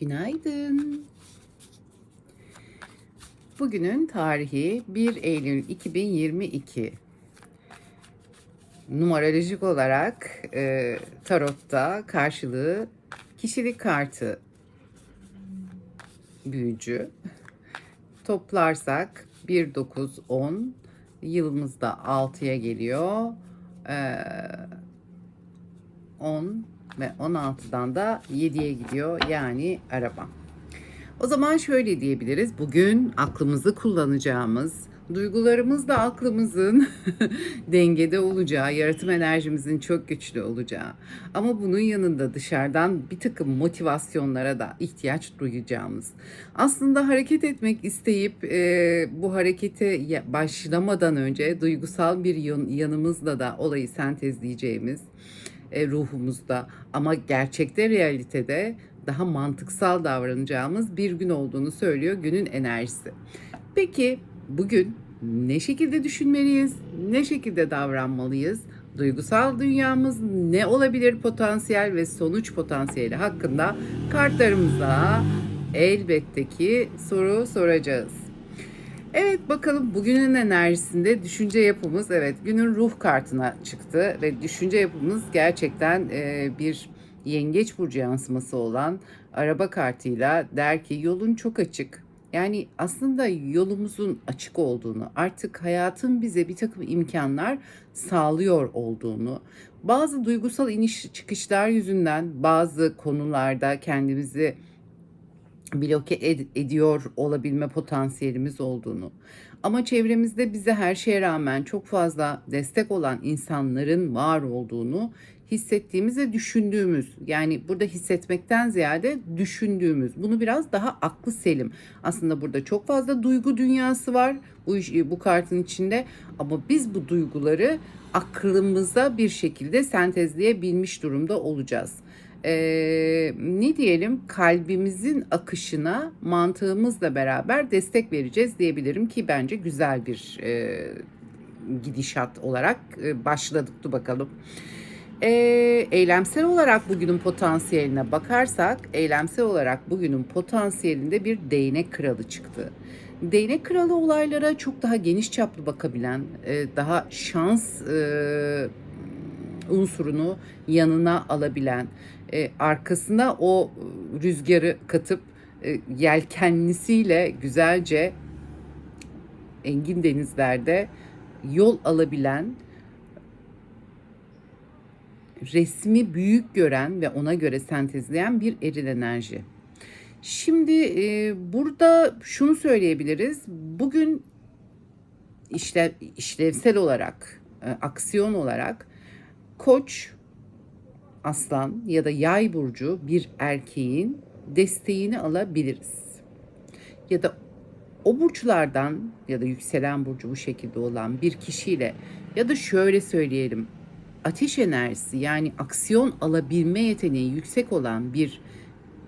Günaydın. Bugünün tarihi 1 Eylül 2022. Numerolojik olarak e, tarotta karşılığı kişilik kartı büyücü. Toplarsak 1, 9, 10 yılımızda 6'ya geliyor. E, 10 ve 16'dan da 7'ye gidiyor yani araba. O zaman şöyle diyebiliriz. Bugün aklımızı kullanacağımız, duygularımızla aklımızın dengede olacağı, yaratım enerjimizin çok güçlü olacağı ama bunun yanında dışarıdan bir takım motivasyonlara da ihtiyaç duyacağımız. Aslında hareket etmek isteyip e, bu harekete başlamadan önce duygusal bir yan- yanımızla da olayı sentezleyeceğimiz e, ruhumuzda ama gerçekte realitede daha mantıksal davranacağımız bir gün olduğunu söylüyor günün enerjisi. Peki bugün ne şekilde düşünmeliyiz? Ne şekilde davranmalıyız? Duygusal dünyamız ne olabilir potansiyel ve sonuç potansiyeli hakkında kartlarımıza elbette ki soru soracağız. Evet bakalım bugünün enerjisinde düşünce yapımız evet günün ruh kartına çıktı ve düşünce yapımız gerçekten e, bir yengeç burcu yansıması olan araba kartıyla der ki yolun çok açık. Yani aslında yolumuzun açık olduğunu, artık hayatın bize bir takım imkanlar sağlıyor olduğunu, bazı duygusal iniş çıkışlar yüzünden bazı konularda kendimizi bloke ed- ediyor olabilme potansiyelimiz olduğunu. Ama çevremizde bize her şeye rağmen çok fazla destek olan insanların var olduğunu hissettiğimiz ve düşündüğümüz yani burada hissetmekten ziyade düşündüğümüz. Bunu biraz daha aklı selim. Aslında burada çok fazla duygu dünyası var bu iş, bu kartın içinde. Ama biz bu duyguları aklımıza bir şekilde sentezleyebilmiş durumda olacağız e, ne diyelim kalbimizin akışına mantığımızla beraber destek vereceğiz diyebilirim ki bence güzel bir e, gidişat olarak e, başladık Dur bakalım. E, eylemsel olarak bugünün potansiyeline bakarsak eylemsel olarak bugünün potansiyelinde bir değnek kralı çıktı. Değnek kralı olaylara çok daha geniş çaplı bakabilen, e, daha şans e, unsurunu yanına alabilen, e, arkasına o rüzgarı katıp e, yelkenlisiyle güzelce engin denizlerde yol alabilen, resmi büyük gören ve ona göre sentezleyen bir eril enerji. Şimdi e, burada şunu söyleyebiliriz. Bugün işlev, işlevsel olarak, e, aksiyon olarak koç, aslan ya da yay burcu bir erkeğin desteğini alabiliriz. Ya da o burçlardan ya da yükselen burcu bu şekilde olan bir kişiyle ya da şöyle söyleyelim ateş enerjisi yani aksiyon alabilme yeteneği yüksek olan bir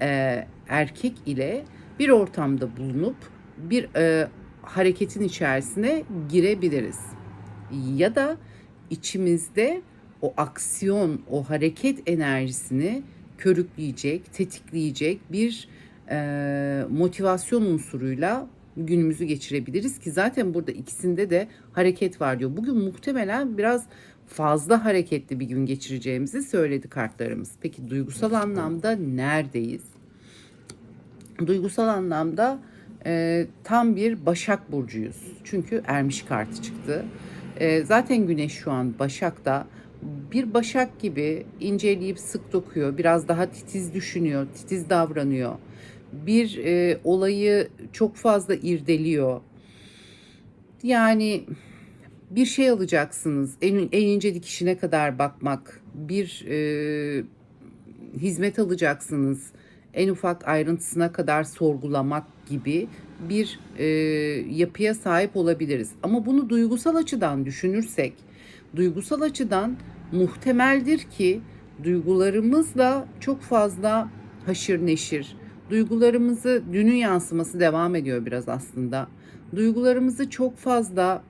e, erkek ile bir ortamda bulunup bir e, hareketin içerisine girebiliriz. Ya da içimizde o aksiyon, o hareket enerjisini körükleyecek, tetikleyecek bir e, motivasyon unsuruyla günümüzü geçirebiliriz ki zaten burada ikisinde de hareket var diyor. Bugün muhtemelen biraz fazla hareketli bir gün geçireceğimizi söyledi kartlarımız. Peki duygusal anlamda neredeyiz? Duygusal anlamda e, tam bir Başak Burcuyuz. Çünkü Ermiş kartı çıktı. E, zaten Güneş şu an Başak'ta bir başak gibi inceleyip sık dokuyor. Biraz daha titiz düşünüyor, titiz davranıyor. Bir e, olayı çok fazla irdeliyor. Yani bir şey alacaksınız. En, en ince dikişine kadar bakmak. Bir e, hizmet alacaksınız. En ufak ayrıntısına kadar sorgulamak gibi bir e, yapıya sahip olabiliriz. Ama bunu duygusal açıdan düşünürsek, duygusal açıdan muhtemeldir ki duygularımızla çok fazla haşır neşir. Duygularımızı dünün yansıması devam ediyor biraz aslında. Duygularımızı çok fazla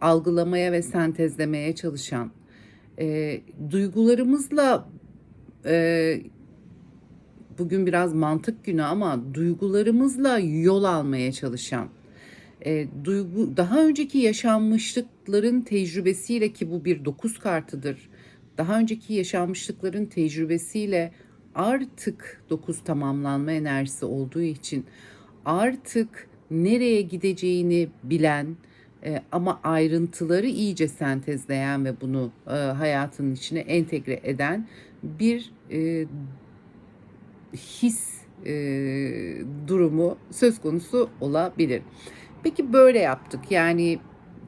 algılamaya ve sentezlemeye çalışan, e, duygularımızla e, bugün biraz mantık günü ama duygularımızla yol almaya çalışan, e, duygu daha önceki yaşanmışlıkların tecrübesiyle ki bu bir dokuz kartıdır. Daha önceki yaşanmışlıkların tecrübesiyle artık dokuz tamamlanma enerjisi olduğu için artık nereye gideceğini bilen e, ama ayrıntıları iyice sentezleyen ve bunu e, hayatının içine entegre eden bir e, his e, durumu söz konusu olabilir. Peki böyle yaptık. Yani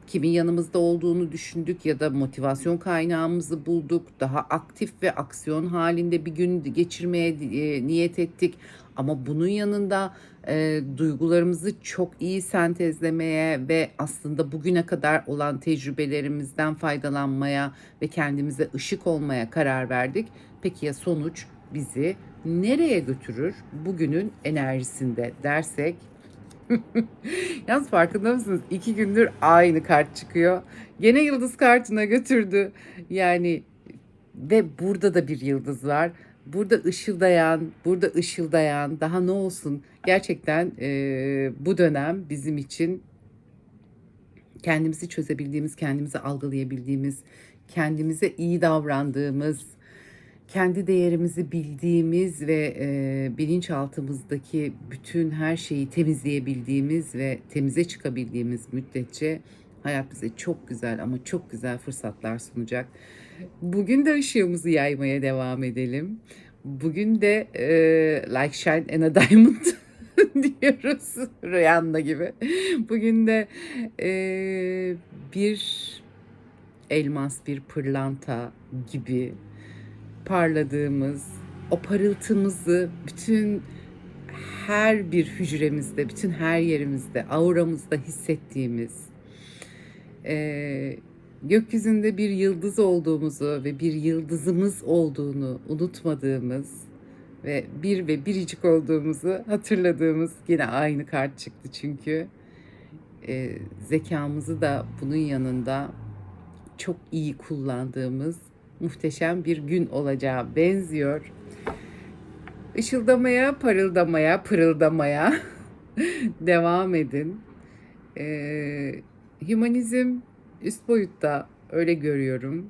kimin yanımızda olduğunu düşündük ya da motivasyon kaynağımızı bulduk. Daha aktif ve aksiyon halinde bir gün geçirmeye e, niyet ettik. Ama bunun yanında e, duygularımızı çok iyi sentezlemeye ve aslında bugüne kadar olan tecrübelerimizden faydalanmaya ve kendimize ışık olmaya karar verdik. Peki ya sonuç bizi nereye götürür bugünün enerjisinde dersek Yalnız farkında mısınız? İki gündür aynı kart çıkıyor. Gene yıldız kartına götürdü. Yani ve burada da bir yıldız var. Burada ışıldayan, burada ışıldayan daha ne olsun? Gerçekten e, bu dönem bizim için kendimizi çözebildiğimiz, kendimizi algılayabildiğimiz, kendimize iyi davrandığımız, kendi değerimizi bildiğimiz ve e, bilinçaltımızdaki bütün her şeyi temizleyebildiğimiz ve temize çıkabildiğimiz müddetçe hayat bize çok güzel ama çok güzel fırsatlar sunacak. Bugün de ışığımızı yaymaya devam edelim. Bugün de e, like shine and a diamond diyoruz Rihanna gibi. Bugün de e, bir elmas, bir pırlanta gibi parladığımız, o parıltımızı bütün her bir hücremizde, bütün her yerimizde, auramızda hissettiğimiz, e, gökyüzünde bir yıldız olduğumuzu ve bir yıldızımız olduğunu unutmadığımız ve bir ve biricik olduğumuzu hatırladığımız yine aynı kart çıktı çünkü e, zekamızı da bunun yanında çok iyi kullandığımız muhteşem bir gün olacağı benziyor. Işıldamaya, parıldamaya, pırıldamaya devam edin. Ee, hümanizm üst boyutta öyle görüyorum.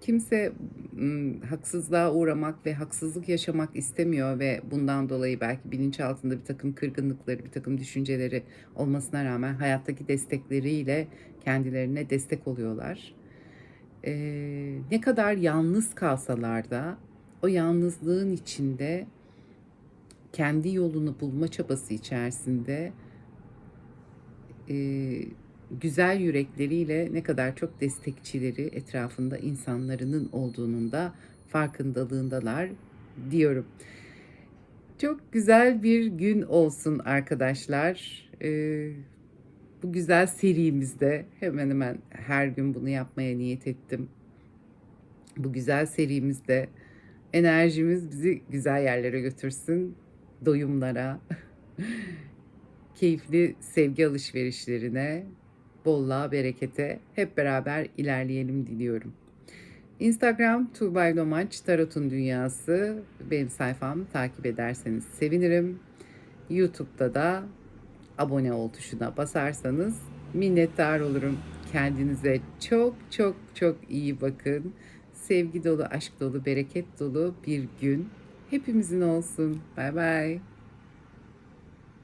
Kimse ım, haksızlığa uğramak ve haksızlık yaşamak istemiyor ve bundan dolayı belki bilinçaltında bir takım kırgınlıkları, bir takım düşünceleri olmasına rağmen hayattaki destekleriyle kendilerine destek oluyorlar e, ne kadar yalnız kalsalar da o yalnızlığın içinde kendi yolunu bulma çabası içerisinde e, güzel yürekleriyle ne kadar çok destekçileri etrafında insanların olduğunun da farkındalığındalar diyorum. Çok güzel bir gün olsun arkadaşlar. Ee, bu güzel serimizde hemen hemen her gün bunu yapmaya niyet ettim. Bu güzel serimizde enerjimiz bizi güzel yerlere götürsün. Doyumlara, keyifli sevgi alışverişlerine, bolluğa, berekete hep beraber ilerleyelim diliyorum. Instagram Tuğbay Domaç Tarot'un Dünyası benim sayfam takip ederseniz sevinirim. YouTube'da da abone ol tuşuna basarsanız minnettar olurum. Kendinize çok çok çok iyi bakın. Sevgi dolu, aşk dolu, bereket dolu bir gün hepimizin olsun. Bay bay.